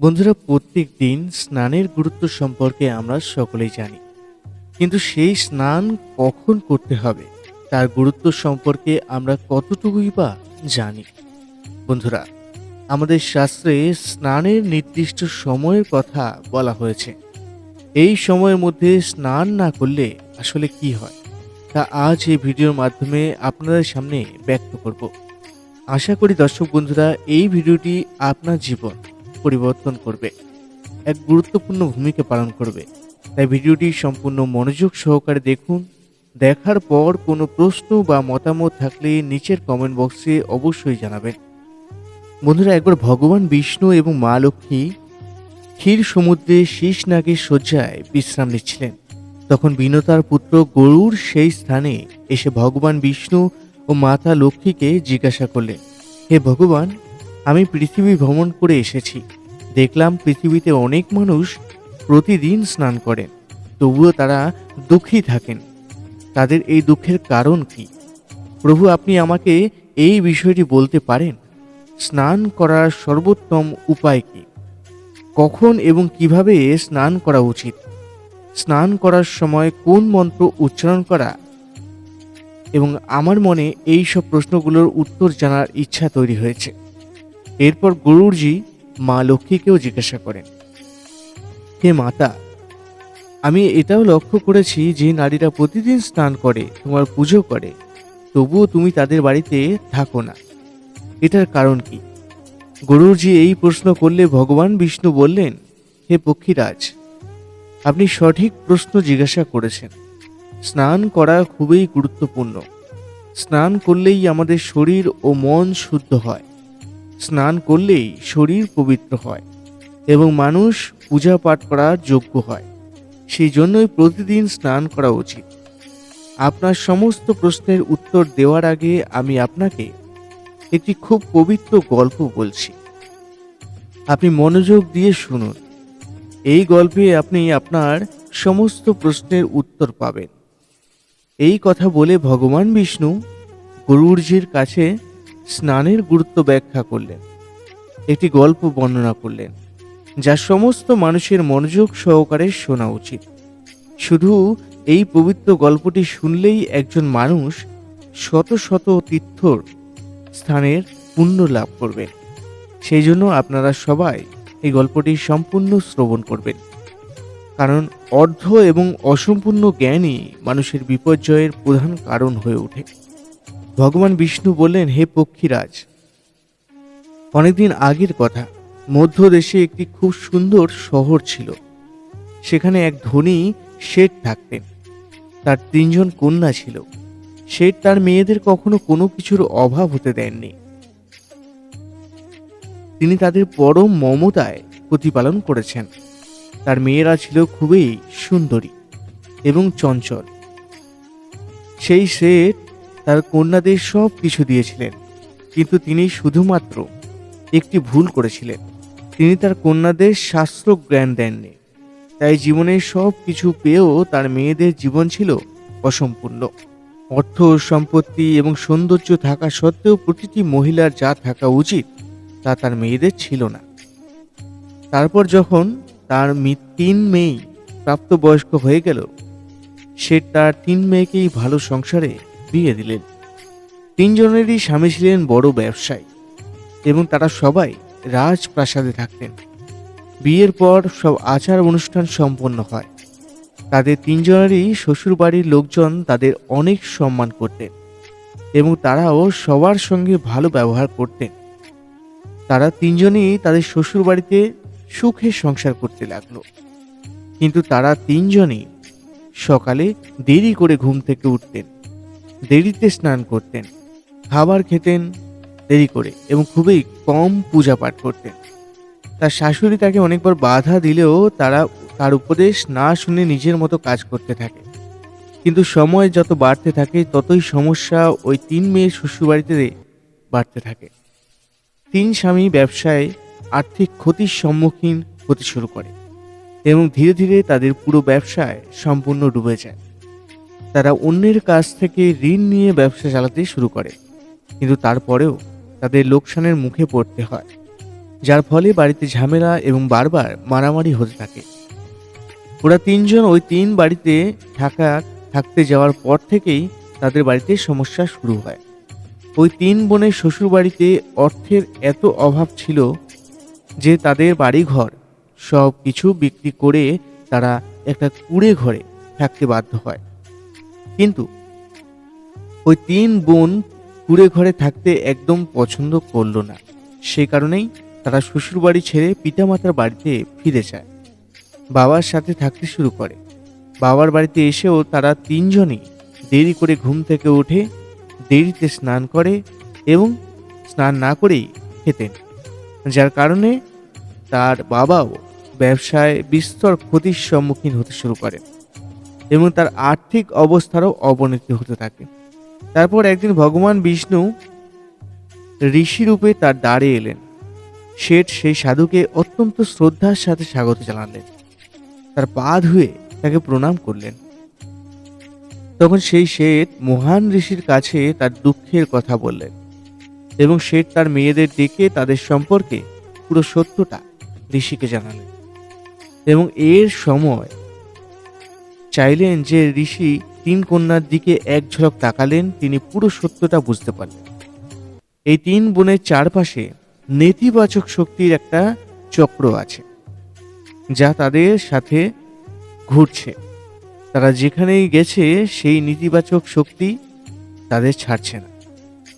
বন্ধুরা প্রত্যেক দিন স্নানের গুরুত্ব সম্পর্কে আমরা সকলেই জানি। কিন্তু সেই স্নান কখন করতে হবে, তার গুরুত্ব সম্পর্কে আমরা কতটুকুই বা জানি? বন্ধুরা, আমাদের শাস্ত্রে স্নানের নির্দিষ্ট সময়ের কথা বলা হয়েছে। এই সময়ের মধ্যে স্নান না করলে আসলে কি হয়? তা আজ এই ভিডিওর মাধ্যমে আপনাদের সামনে ব্যক্ত করব। আশা করি দর্শক বন্ধুরা, এই ভিডিওটি আপনার জীবন পরিবর্তন করবে। এক গুরুত্বপূর্ণ ভূমিকা পালন করবে। তাই ভিডিওটি সম্পূর্ণ মনোযোগ সহকারে দেখুন। দেখার পর কোনো প্রশ্ন বা মতামত থাকলে নিচের কমেন্ট বক্সে অবশ্যই জানাবেন। বন্ধুরা, একবার ভগবান বিষ্ণু এবং মা লক্ষ্মী ক্ষীর সমুদ্রে শীষ নাগের শয্যায় বিশ্রাম নিচ্ছিলেন। তখন বিনতার পুত্র গরুর সেই স্থানে এসে ভগবান বিষ্ণু ও মাতা লক্ষ্মীকে জিজ্ঞাসা করলেন, হে ভগবান আমি পৃথিবী ভ্রমণ করে এসেছি। দেখলাম পৃথিবীতে অনেক মানুষ প্রতিদিন স্নান করেন, তবুও তারা দুঃখী থাকেন। তাদের এই দুঃখের কারণ কি? প্রভু, আপনি আমাকে এই বিষয়টি বলতে পারেন? স্নান করার সর্বোত্তম উপায় কি? কখন এবং কীভাবে স্নান করা উচিত? স্নান করার সময় কোন মন্ত্র উচ্চারণ করা? এবং আমার মনে এই সব প্রশ্নগুলোর উত্তর জানার ইচ্ছা তৈরি হয়েছে। এরপর গুরুজি মা লক্ষ্মীকেও জিজ্ঞাসা করেন, হে মাতা, আমি এটাও লক্ষ্য করেছি যে নারীরা প্রতিদিন স্নান করে, তোমার পুজো করে, তবুও তুমি তাদের বাড়িতে থাকো না। এটার কারণ কি? গরুরজি এই প্রশ্ন করলে ভগবান বিষ্ণু বললেন, হে পক্ষীরাজ, আপনি সঠিক প্রশ্ন জিজ্ঞাসা করেছেন। স্নান করা খুবই গুরুত্বপূর্ণ। স্নান করলেই আমাদের শরীর ও মন শুদ্ধ হয়। স্নান করলেই শরীর পবিত্র হয় এবং মানুষ পূজা পাঠ করার যোগ্য হয়। সেই জন্যই প্রতিদিন স্নান করা উচিত। আপনার সমস্ত প্রশ্নের উত্তর দেওয়ার আগে আমি আপনাকে একটি খুব পবিত্র গল্প বলছি। আপনি মনোযোগ দিয়ে শুনুন। এই গল্পে আপনি আপনার সমস্ত প্রশ্নের উত্তর পাবেন। এই কথা বলে ভগবান বিষ্ণু গরুরজির কাছে স্নানের গুরুত্ব ব্যাখ্যা করলেন। একটি গল্প বর্ণনা করলেন, যা সমস্ত মানুষের মনোযোগ সহকারে শোনা উচিত। শুধু এই পবিত্র গল্পটি শুনলেই একজন মানুষ শত শত তীর্থর স্থানের পুণ্য লাভ করবেন। সেই জন্য আপনারা সবাই এই গল্পটি সম্পূর্ণ শ্রবণ করবেন। কারণ অর্ধ এবং অসম্পূর্ণ জ্ঞানই মানুষের বিপর্যয়ের প্রধান কারণ হয়ে ওঠে। ভগবান বিষ্ণু বললেন, হে পক্ষীরাজ, অনেকদিন আগের কথা। মধ্য দেশে একটি খুব সুন্দর শহর ছিল। সেখানে এক ধনী শেঠ থাকতেন। তার তিনজন কন্যা ছিল। শেঠ তার মেয়েদের কখনো কোনো কিছুর অভাব হতে দেননি। তিনি তাদের পরম মমতায় প্রতিপালন করেছেন। তার মেয়েরা ছিল খুবই সুন্দরী এবং চঞ্চল। সেই শেঠ তার কন্যাদের সব কিছু দিয়েছিলেন। কিন্তু তিনি শুধুমাত্র একটি ভুল করেছিলেন। তিনি তার কন্যাদের শাস্ত্র জ্ঞান দেননি। তাই জীবনের সব কিছু পেয়েও তার মেয়েদের জীবন ছিল অসম্পূর্ণ। অর্থ, সম্পত্তি এবং সৌন্দর্য থাকা সত্ত্বেও প্রতিটি মহিলার যা থাকা উচিত, তা তার মেয়েদের ছিল না। তারপর যখন তার তিন মেয়েই প্রাপ্তবয়স্ক হয়ে গেল, সে তার তিন মেয়েকেই ভালো সংসারে বিয়ে দিলেন। তিনজনেরই স্বামী ছিলেন বড় ব্যবসায়ী এবং তারা সবাই রাজপ্রাসাদে থাকতেন। বিয়ের পর সব আচার অনুষ্ঠান সম্পন্ন হয়। তাদের তিনজনেরই শ্বশুরবাড়ির লোকজন তাদের অনেক সম্মান করতেন এবং তারাও সবার সঙ্গে ভালো ব্যবহার করতেন। তারা তিনজনই তাদের শ্বশুরবাড়িতে সুখে সংসার করতে লাগল। কিন্তু তারা তিনজনই সকালে দেরি করে ঘুম থেকে উঠতেন। দেরিতে স্নান করতেন, খাবার খেতেন দেরি করে এবং খুবই কম পূজা পাঠ করতেন। তার শাশুড়ি তাকে অনেকবার বাধা দিলেও তারা তার উপদেশ না শুনে নিজের মতো কাজ করতে থাকে। কিন্তু সময় যত বাড়তে থাকে, ততই সমস্যা ওই তিন মেয়ের শ্বশুরবাড়িতে বাড়তে থাকে। তিন স্বামী ব্যবসায় আর্থিক ক্ষতির সম্মুখীন হতে শুরু করে এবং ধীরে ধীরে তাদের পুরো ব্যবসায় সম্পূর্ণ ডুবে যায়। তারা অন্যের কাছ থেকে ঋণ নিয়ে ব্যবসা চালাতে শুরু করে। কিন্তু তারপরেও তাদের লোকসানের মুখে পড়তে হয়, যার ফলে বাড়িতে ঝামেলা এবং বারবার মারামারি হতে থাকে। ওরা তিনজন ওই তিন বাড়িতে থাকা, থাকতে যাওয়ার পর থেকেই তাদের বাড়িতে সমস্যা শুরু হয়। ওই তিন বোনের শ্বশুর বাড়িতে অর্থের এত অভাব ছিল যে তাদের বাড়িঘর সব কিছু বিক্রি করে তারা একটা কুড়ে ঘরে থাকতে বাধ্য হয়। কিন্তু ওই তিন বোন কুড়ে ঘরে থাকতে একদম পছন্দ করল না। সে কারণেই তারা শ্বশুরবাড়ি ছেড়ে পিতামাতার বাড়িতে ফিরে যায়। বাবার সাথে থাকতে শুরু করে। বাবার বাড়িতে এসেও তারা তিনজনই দেরি করে ঘুম থেকে উঠে দেরিতে স্নান করে এবং স্নান না করেই খেতেন। যার কারণে তার বাবাও ব্যবসায় বিস্তর ক্ষতির সম্মুখীন হতে শুরু করেন। এবং তার আর্থিক অবস্থারও অবনতি হতে থাকে। তারপর একদিন ভগবান বিষ্ণু ঋষিরূপে তার দ্বারে এলেন। শেঠ সেই সাধুকে অত্যন্ত শ্রদ্ধার সাথে স্বাগত জানালেন। তার পা ধুয়ে তাকে প্রণাম করলেন। তখন সেই শেঠ মহান ঋষির কাছে তার দুঃখের কথা বললেন এবং শেঠ তার মেয়েদের ডেকে তাদের সম্পর্কে পুরো সত্যটা ঋষিকে জানালেন। এবং এর সময় চাইলেন যে ঋষি তিন কন্যার দিকে এক ঝলক তাকালেন, তিনি পুরো সত্যটা বুঝতে পারলেন। এই তিন বোনের চারপাশে নেতিবাচক শক্তির একটা চক্র আছে, যা তাদের সাথে ঘুরছে। তারা যেখানেই গেছে, সেই নেতিবাচক শক্তি তাদের ছাড়ছে না।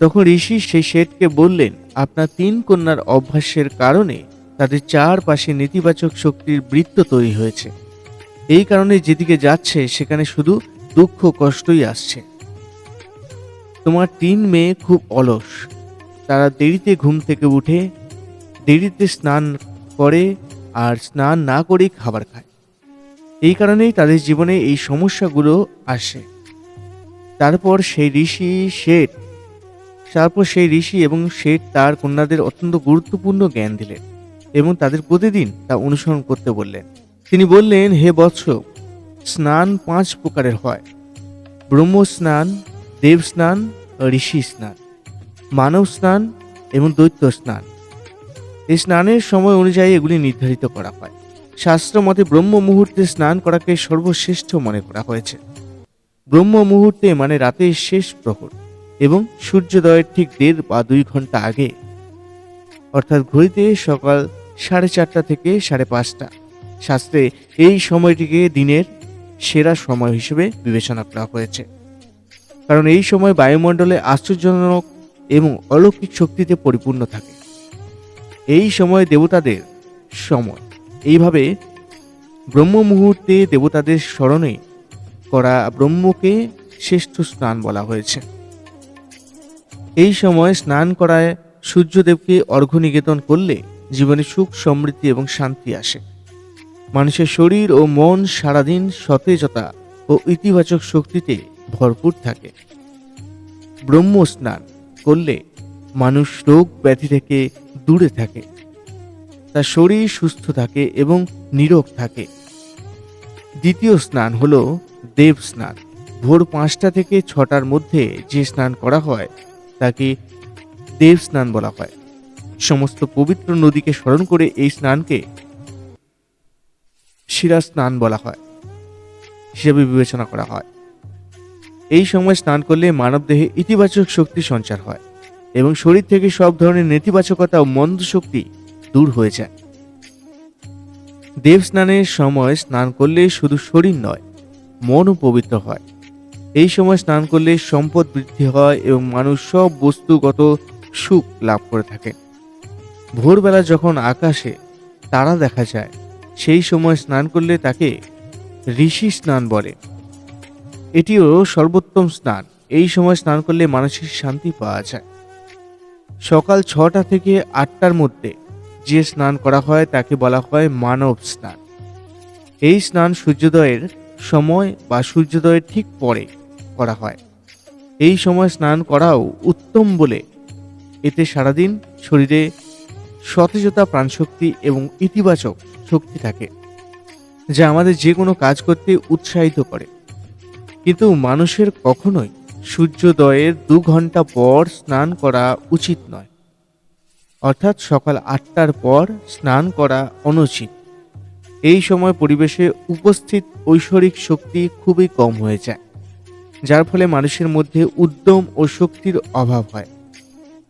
তখন ঋষি সেই শেঠকে বললেন, আপনার তিন কন্যার অভ্যাসের কারণে তাদের চারপাশে নেতিবাচক শক্তির বৃত্ত তৈরি হয়েছে। এই কারণে যেদিকে যাচ্ছে, সেখানে শুধু দুঃখ কষ্টই আসছে। তোমার তিন মেয়ে খুব অলস। তারা দেরিতে ঘুম থেকে উঠে, দেরিতে স্নান করে আর স্নান না করেই খাবার খায়। এই কারণেই তাদের জীবনে এই সমস্যাগুলো আসে। তারপর সেই ঋষি শেঠ, তারপর সেই ঋষি এবং শেঠ তার কন্যাদের অত্যন্ত গুরুত্বপূর্ণ জ্ঞান দিলেন এবং তাদের প্রতিদিন তা অনুসরণ করতে বললেন। তিনি বললেন, হে বৎস, স্নান পাঁচ প্রকারের হয়। ব্রহ্ম স্নান দেব স্নান ঋষি স্নান মানব স্নান এবং দৈত্য স্নান এই স্নানের সময় অনুযায়ী এগুলি নির্ধারিত করা হয়। শাস্ত্র মতে ব্রহ্ম মুহূর্তে স্নান করাকে সর্বশ্রেষ্ঠ মনে করা হয়েছে। ব্রহ্ম মুহূর্তে মানে রাতের শেষ প্রহর এবং সূর্যোদয়ের ঠিক দেড় বা দুই ঘণ্টা আগে। অর্থাৎ ঘড়িতে সকাল সাড়ে চারটা থেকে সাড়ে পাঁচটা। শাস্ত্রে এই সময়টিকে দিনের সেরা সময় হিসেবে বিবেচনা করা হয়েছে। কারণ এই সময় বায়ুমণ্ডলে আশ্চর্যজনক এবং অলৌকিক শক্তিতে পরিপূর্ণ থাকে। এই সময় দেবতাদের সময়। এইভাবে ব্রহ্ম মুহূর্তে দেবতাদের স্মরণে করা ব্রহ্মকে শ্রেষ্ঠ স্নান বলা হয়েছে। এই সময় স্নান করায় সূর্যদেবকে অর্ঘ্য নিবেদন করলে জীবনে সুখ, সমৃদ্ধি এবং শান্তি আসে। মানুষের শরীর ও মন সারাদিন সতেজতা ও ইতিবাচক শক্তিতে ভরপুর থাকে। ব্রহ্ম স্নান করলে মানুষ রোগ ব্যাধি থেকে দূরে থাকে। তার শরীর সুস্থ থাকে এবং নিরোগ থাকে। দ্বিতীয় স্নান হল দেব স্নান। ভোর পাঁচটা থেকে ছটার মধ্যে যে স্নান করা হয়, তাকে দেব স্নান বলা হয়। সমস্ত পবিত্র নদীকে স্মরণ করে এই স্নানকে শিরা স্নান বলা হয়, হিসেবে বিবেচনা করা হয়। এই সময় স্নান করলে মানবদেহে ইতিবাচক শক্তি সঞ্চার হয় এবং শরীর থেকে সব ধরনের নেতিবাচকতা ও মন্দ শক্তি দূর হয়ে যায়। দেব স্নানের সময় স্নান করলে শুধু শরীর নয়, মনও পবিত্র হয়। এই সময় স্নান করলে সম্পদ বৃদ্ধি হয় এবং মানুষ সব বস্তুগত সুখ লাভ করে থাকে। ভোরবেলা যখন আকাশে তারা দেখা যায় সেই সময় স্নান করলে তাকে ঋষি স্নান বলে। এটিও সর্বোত্তম স্নান। এই সময় স্নান করলে মানসিক শান্তি পাওয়া যায়। সকাল ছটা থেকে আটটার মধ্যে যে স্নান করা হয় তাকে বলা হয় মানব স্নান। এই স্নান সূর্যোদয়ের সময় বা সূর্যোদয়ের ঠিক পরে করা হয়। এই সময় স্নান করাও উত্তম বলে এতে সারাদিন শরীরে সতেজতা, প্রাণশক্তি এবং ইতিবাচক শক্তি থাকে, যা আমাদের যে কোনো কাজ করতে উৎসাহিত করে। কিন্তু মানুষের কখনোই সূর্যোদয়ের দু ঘণ্টা পর স্নান করা উচিত নয়। অর্থাৎ সকাল আটটার পর স্নান করা অনুচিত। এই সময় পরিবেশে উপস্থিত ঐশ্বরিক শক্তি খুবই কম হয়ে যায়, যার ফলে মানুষের মধ্যে উদ্যম ও শক্তির অভাব হয়।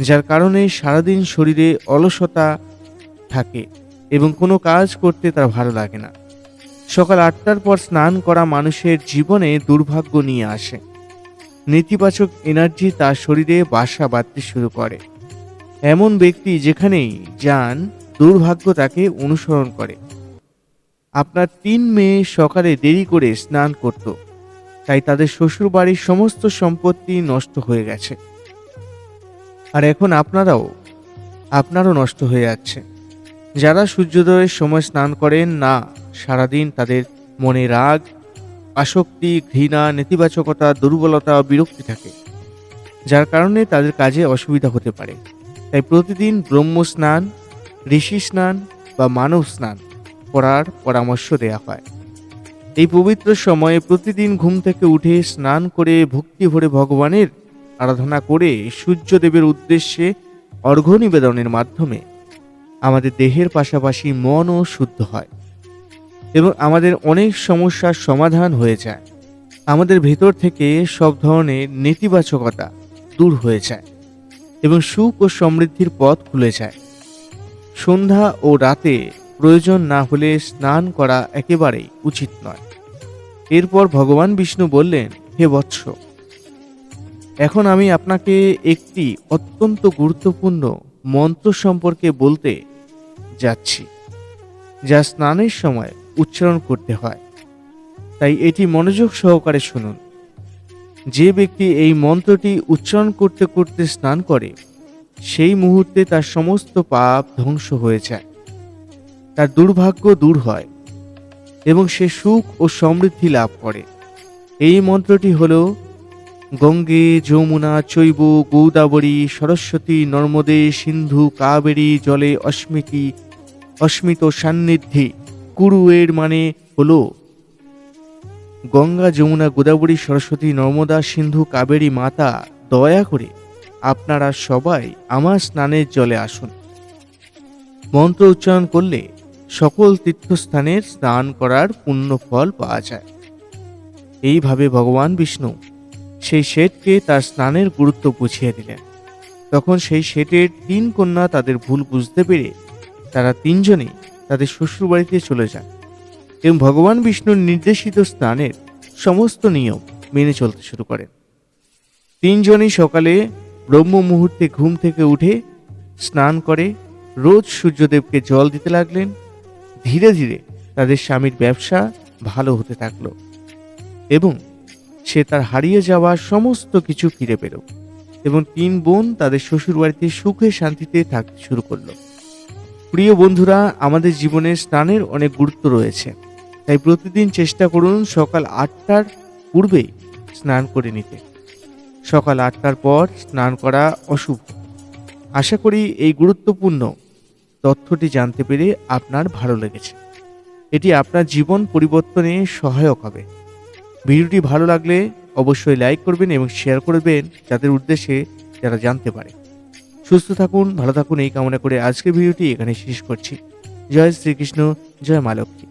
যার কারণে সারাদিন শরীরে অলসতা থাকে এবং কোনো কাজ করতে তার ভালো লাগে না। সকাল আটটার পর স্নান করা মানুষের জীবনে দুর্ভাগ্য নিয়ে আসে। নেতিবাচক এনার্জি তার শরীরে বাসা বাঁধতে শুরু করে। এমন ব্যক্তি যেখানেই যান, দুর্ভাগ্য তাকে অনুসরণ করে। আপনার তিন মেয়ে সকালে দেরি করে স্নান করত, তাই তাদের শ্বশুর বাড়ির সমস্ত সম্পত্তি নষ্ট হয়ে গেছে। আর এখন আপনারাও, আপনারও নষ্ট হয়ে যাচ্ছে। যারা সূর্যোদয়ের সময় স্নান করেন, না, সারাদিন তাদের মনে রাগ, আসক্তি, ঘৃণা, নেতিবাচকতা, দুর্বলতা, বিরক্তি থাকে, যার কারণে তাদের কাজে অসুবিধা হতে পারে। তাই প্রতিদিন ব্রহ্ম স্নান, ঋষি স্নান বা মানব স্নান করার পরামর্শ দেওয়া হয়। এই পবিত্র সময়ে প্রতিদিন ঘুম থেকে উঠে স্নান করে ভক্তি ভরে ভগবানের আরাধনা করে সূর্যদেবের উদ্দেশ্যে অর্ঘ্য নিবেদনের মাধ্যমে আমাদের দেহের পাশাপাশি মনও শুদ্ধ হয় এবং আমাদের অনেক সমস্যার সমাধান হয়ে যায়। আমাদের ভেতর থেকে সব ধরনের নেতিবাচকতা দূর হয়ে যায় এবং সুখ ও সমৃদ্ধির পথ খুলে যায়। সন্ধ্যা ও রাতে প্রয়োজন না হলে স্নান করা একেবারেই উচিত নয়। এরপর ভগবান বিষ্ণু বললেন, হে বৎস এখন আমি আপনাকে একটি অত্যন্ত গুরুত্বপূর্ণ মন্ত্র সম্পর্কে বলতে যাচ্ছি, যা স্নানের সময় উচ্চারণ করতে হয়। তাই এটি মনোযোগ সহকারে শুনুন। যে ব্যক্তি এই মন্ত্রটি উচ্চারণ করতে করতে স্নান করে, সেই মুহূর্তে তার সমস্ত পাপ ধ্বংস হয়ে যায়। তার দুর্ভাগ্য দূর হয় এবং সে সুখ ও সমৃদ্ধি লাভ করে। এই মন্ত্রটি হল গঙ্গে যমুনা চৈব গৌদাবরী সরস্বতী নর্মদে সিন্ধু কাবেরী জলে অস্মিতি অস্মিত সান্নিধ্যে কুরু এর মানে হল। গঙ্গা, যমুনা, গোদাবরী, সরস্বতী, নর্মদা, সিন্ধু, কাবেরী মাতা, দয়া করে আপনারা সবাই আমার স্নানের জলে আসুন। মন্ত্র উচ্চারণ করলে সকল তীর্থস্থানের স্নান করার পুণ্য ফল পাওয়া যায়। এইভাবে ভগবান বিষ্ণু সেই শেঠকে তার স্নানের গুরুত্ব বুঝিয়ে দিলেন। তখন সেই শেঠের তিন কন্যা তাদের ভুল বুঝতে পেরে তারা তিনজনেই তাদের শ্বশুরবাড়িতে চলে যান এবং ভগবান বিষ্ণুর নির্দেশিত স্নানের সমস্ত নিয়ম মেনে চলতে শুরু করেন। তিনজনই সকালে ব্রহ্ম মুহূর্তে ঘুম থেকে উঠে স্নান করে রোজ সূর্যদেবকে জল দিতে লাগলেন। ধীরে ধীরে তাদের স্বামীর ব্যবসা ভালো হতে থাকল এবং সে তার হারিয়ে যাওয়া সমস্ত কিছু ফিরে পেল এবং তিন বোন তাদের শ্বশুরবাড়িতে সুখে শান্তিতে থাকতে শুরু করল। প্রিয় বন্ধুরা, আমাদের জীবনে স্নানের অনেক গুরুত্ব রয়েছে, তাই প্রতিদিন চেষ্টা করুন সকাল আটটার পূর্বেই স্নান করে নিতে। সকাল আটটার পর স্নান করা অশুভ। আশা করি এই গুরুত্বপূর্ণ তথ্যটি জানতে পেরে আপনার ভালো লেগেছে। এটি আপনার জীবন পরিবর্তনে সহায়ক হবে। ভিডিওটি ভালো লাগলে অবশ্যই লাইক করবেন এবং শেয়ার করবেন যাদের উদ্দেশ্যে যারা জানতে পারে। সুস্থ থাকুন, ভালো থাকুন, এই কামনা করে আজকের ভিডিওটি এখানে শেষ করছি। জয় শ্রীকৃষ্ণ, জয় মা লক্ষ্মী।